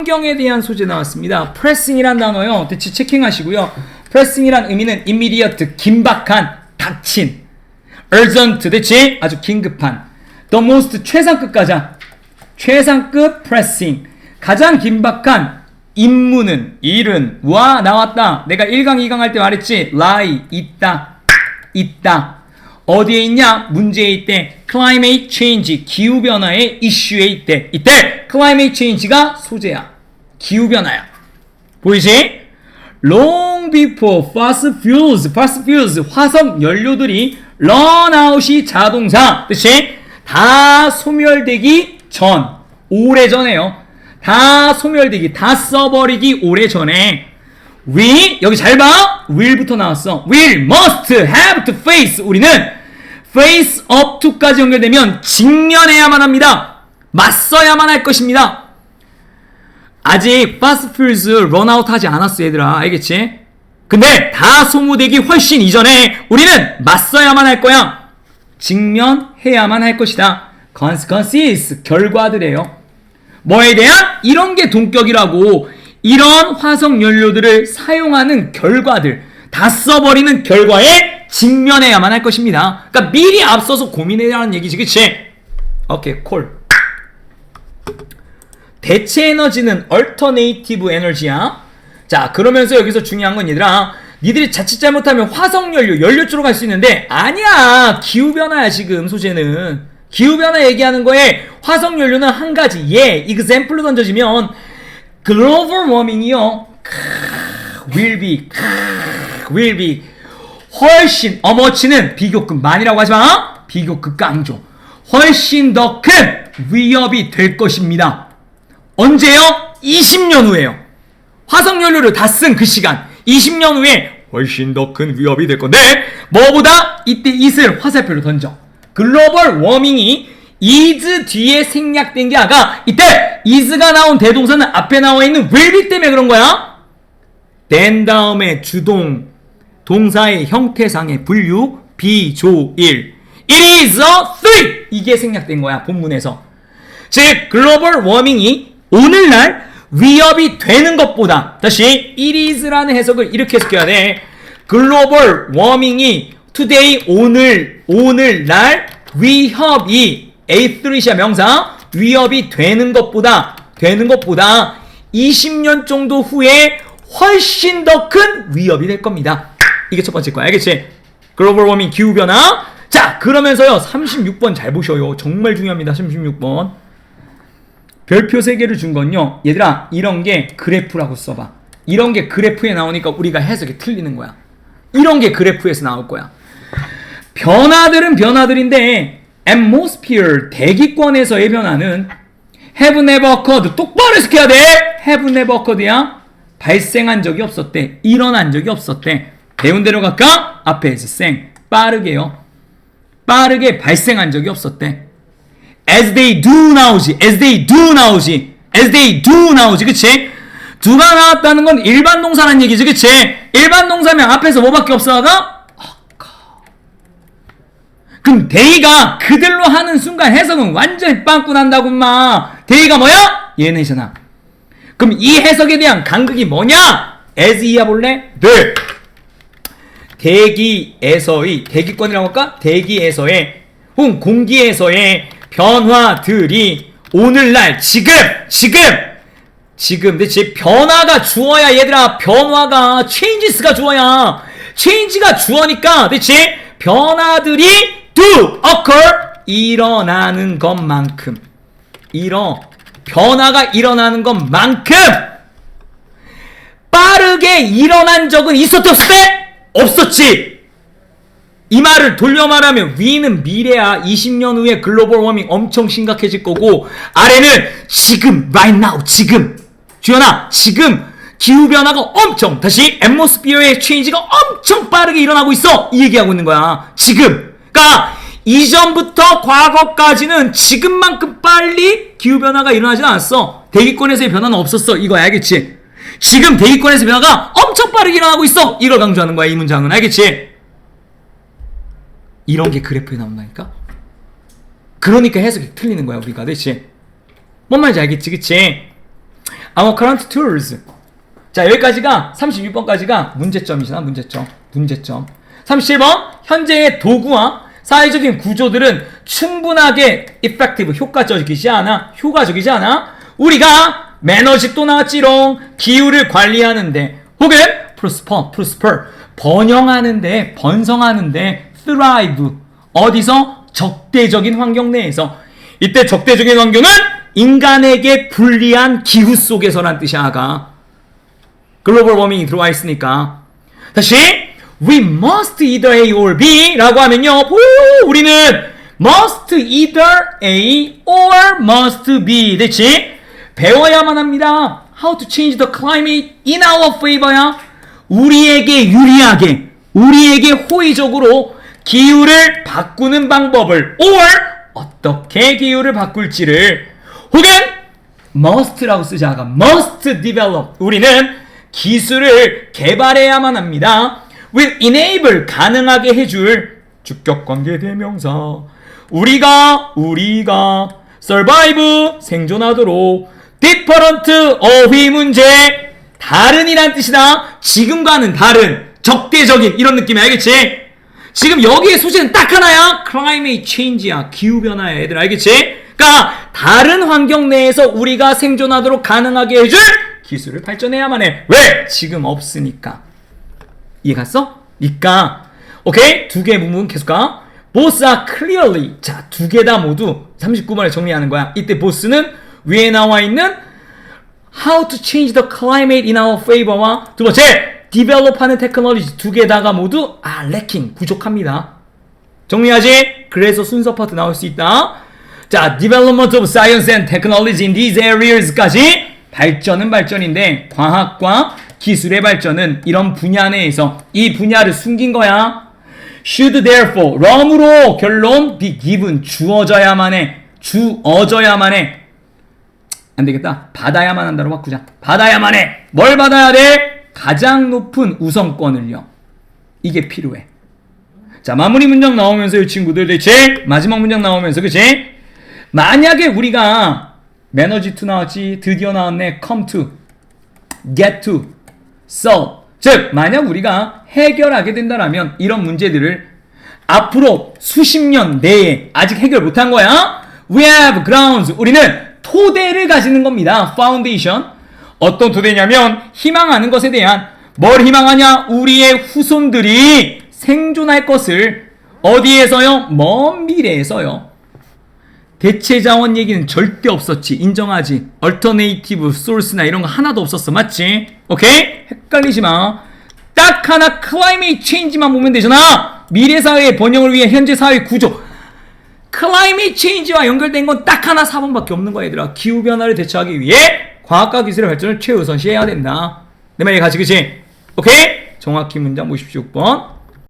환경에 대한 소재 나왔습니다. pressing이란 단어요. 대체 체킹하시고요. pressing이란 의미는 immediate, 긴박한, 닥친. urgent, 대체 아주 긴급한. the most, 최상급 가장. 최상급 pressing. 가장 긴박한 임무는, 일은, 와, 나왔다. 내가 1강, 2강 할 때 말했지. lie, 있다. 있다. 어디에 있냐? 문제에 있대. climate change, 기후 변화의 이슈에 있대. 이때 climate change가 소재야. 기후 변화야. 보이지? long before fossil fuels, fossil fuels, 화석 연료들이 run out이 자동차. 그치? 다 소멸되기 전. 오래전에요. 다 소멸되기, 다 써버리기 오래전에 we 여기 잘 봐. will부터 나왔어. will must have to face 우리는 face up to까지 연결되면 직면해야만 합니다. 맞서야만 할 것입니다. 아직 run out 하지 않았어 얘들아. 알겠지? 근데 다 소모되기 훨씬 이전에 우리는 맞서야만 할 거야. 직면해야만 할 것이다. consequences 결과들이에요. 뭐에 대한 이런 게 동격이라고 이런 화석 연료들을 사용하는 결과들 다 써버리는 결과에 직면해야만 할 것입니다. 그러니까 미리 앞서서 고민해야 하는 얘기지, 그치? 오케이, 콜. 대체 에너지는 alternative 에너지야. 자, 그러면서 여기서 중요한 건 얘들아, 니들이 자칫 잘못하면 화석 연료, 연료 쪽으로 갈 수 있는데 아니야. 기후 변화야 지금 소재는. 기후 변화 얘기하는 거에 화석 연료는 한 가지. 예, example로 던져지면 warming이요. 크, will be, 크, will be 훨씬 어머치는 비교급 만이라고 하지 마. 비교급 강조. 훨씬 더 큰 위협이 될 것입니다. 언제요? 20년 후에요. 화석 연료를 다 쓴 그 시간 20년 후에 훨씬 더 큰 위협이 될 건데 뭐보다 이때 it을 화살표로 던져 글로벌 워밍이 is 뒤에 생략된 게 아까 이때 is가 나온 대동사는 앞에 나와 있는 will be 때문에 그런 거야 된 다음에 주동 동사의 형태상의 분류 비조일 it is a three 이게 생략된 거야 본문에서 즉 글로벌 워밍이 오늘날 위협이 되는 것보다 다시 it is라는 해석을 이렇게 해석해야 돼. 글로벌 워밍이 today 오늘 오늘날 위협이 A3시아 명사 위협이 되는 것보다 되는 것보다 20년 정도 후에 훨씬 더 큰 위협이 될 겁니다. 이게 첫 번째 거야. 알겠지? 글로벌 워밍 기후 변화. 자, 그러면서요. 36번 잘 보셔요. 정말 중요합니다. 36번. 별표 3개를 준 건요. 얘들아, 이런 게 그래프라고 써 봐. 이런 게 그래프에 나오니까 우리가 해석이 틀리는 거야. 이런 게 그래프에서 나올 거야. 변화들은 변화들인데, atmosphere, 대기권에서의 변화는 have never occurred. 똑바로 해석해야 돼! have never occurred야. 발생한 적이 없었대. 일어난 적이 없었대. 배운 대로 갈까? 앞에서 생. 빠르게요. 빠르게 발생한 적이 없었대. as they do 나오지. as they do 나오지. as they do 나오지. 그치? do가 나왔다는 건 일반 동사란 얘기지. 그치? 일반 동사면 앞에서 뭐밖에 없어가? 그럼 데이가 그들로 하는 순간 해석은 완전히 빵꾸 난다고 마. 데이가 뭐야? 얘네잖아. 그럼 이 해석에 대한 간극이 뭐냐? as 이야 볼래? 네. 대기에서의 대기권이라고 할까? 대기에서의 혹은 공기에서의 변화들이 오늘날 지금 지금 지금 대체 변화가 주어야 얘들아 변화가 changes가 주어야. change가 주어니까 대체 변화들이 do occur 일어나는 것만큼. 일어 변화가 일어나는 것만큼. 빠르게 일어난 적은 없을 때 없었지. 이 말을 돌려 말하면 위는 미래야. 20년 후에 글로벌 워밍 엄청 심각해질 거고 아래는 지금 right now 지금. 주연아 지금 기후 변화가 엄청 다시 앰모스피어의 체인지가 엄청 빠르게 일어나고 있어. 이 얘기하고 있는 거야. 지금. 그러니까 이전부터 과거까지는 지금만큼 빨리 기후 변화가 일어나지 않았어. 대기권에서의 변화는 없었어. 이거 알겠지 지금 대기권에서 변화가 엄청 빠르게 일어나고 있어 이걸 강조하는 거야 이 문장은 알겠지 이런 게 그래프에 나온다니까? 그러니까 해석이 틀리는 거야, 우리가. 대체. 뭔 말인지 알겠지, 그치? our current tools. 자, 여기까지가 36번까지가 문제점이잖아, 문제점. 문제점. 37번 현재의 도구와 사회적인 구조들은 충분하게 effective 효과적이지 않아. 효과적이지 않아. 우리가 매너십 또 나왔지롱. 기후를 관리하는데 혹은 prosper, prosper 번영하는데 번성하는데 thrive. 어디서? 적대적인 환경 내에서. 이때 적대적인 환경은 인간에게 불리한 기후 속에서란 뜻이 아가. 글로벌 워밍이 들어와 있으니까. 다시 we must either A or B 라고 하면요. 오, 우리는 must either A or must B. 됐지? 배워야만 합니다. How to change the climate in our favor야 우리에게 유리하게 우리에게 호의적으로 기후를 바꾸는 방법을 or 어떻게 기후를 바꿀지를 혹은 must라고 쓰자가 must develop. 우리는 기술을 개발해야만 합니다. will enable 가능하게 해줄 주격 관계 대명사. 우리가 우리가 survive 생존하도록 different 어휘 문제 다른이란 뜻이다. 지금과는 다른 적대적인 이런 느낌이 알겠지? 지금 여기에 소재는 딱 하나야. climate change야. 기후 변화야, 얘들 알겠지? 그러니까 다른 환경 내에서 우리가 생존하도록 가능하게 해줄 기술을 발전해야만 해. 왜? 지금 없으니까. 이해 갔어? 니까. 오케이? 두 개의 부분 계속 가. Both are clearly. 자, 두 개 다 모두 39번에 정리하는 거야. 이때 both는 위에 나와 있는 How to change the climate in our favor와 두 번째 develop하는 테크놀로지 두 개 다가 모두 아 lacking 부족합니다. 정리하지? 그래서 순서 파트 나올 수 있다. 자, development of science and technology in these areas까지 발전은 발전인데 과학과 기술의 발전은 이런 분야 내에서 이 분야를 숨긴 거야. should therefore 럼으로 결론 be given 주어져야만 해. 주어져야만 해. 안 되겠다. 받아야만 한다로 바꾸자. 받아야만 해. 뭘 받아야 돼? 가장 높은 우선권을요. 이게 필요해. 자, 마무리 문장 나오면서 이 친구들 대체 마지막 문장 나오면서 그치? 만약에 우리가 매너지 to 나왔지 드디어 나왔네 come to get to solve 즉 만약 우리가 해결하게 된다라면 이런 문제들을 앞으로 수십 년 내에 아직 해결 못한 거야 we have grounds 우리는 토대를 가지는 겁니다 foundation 어떤 토대냐면 희망하는 것에 대한 뭘 희망하냐 우리의 후손들이 생존할 것을 어디에서요 먼 미래에서요 대체 자원 얘기는 절대 없었지. 인정하지. 얼터네이티브 소스나 이런 거 하나도 없었어. 맞지? 오케이? 헷갈리지 마. 딱 하나 클라이메이트 체인지만 보면 되잖아. 미래 사회의 번영을 위해 현재 사회 구조. 클라이메이트 체인지와 연결된 건 딱 하나 4번밖에 없는 거야, 얘들아. 기후 변화를 대처하기 위해 과학과 기술의 발전을 최우선시해야 된다. 내 말이 같이 그치? 오케이? 정확히 문장 56번.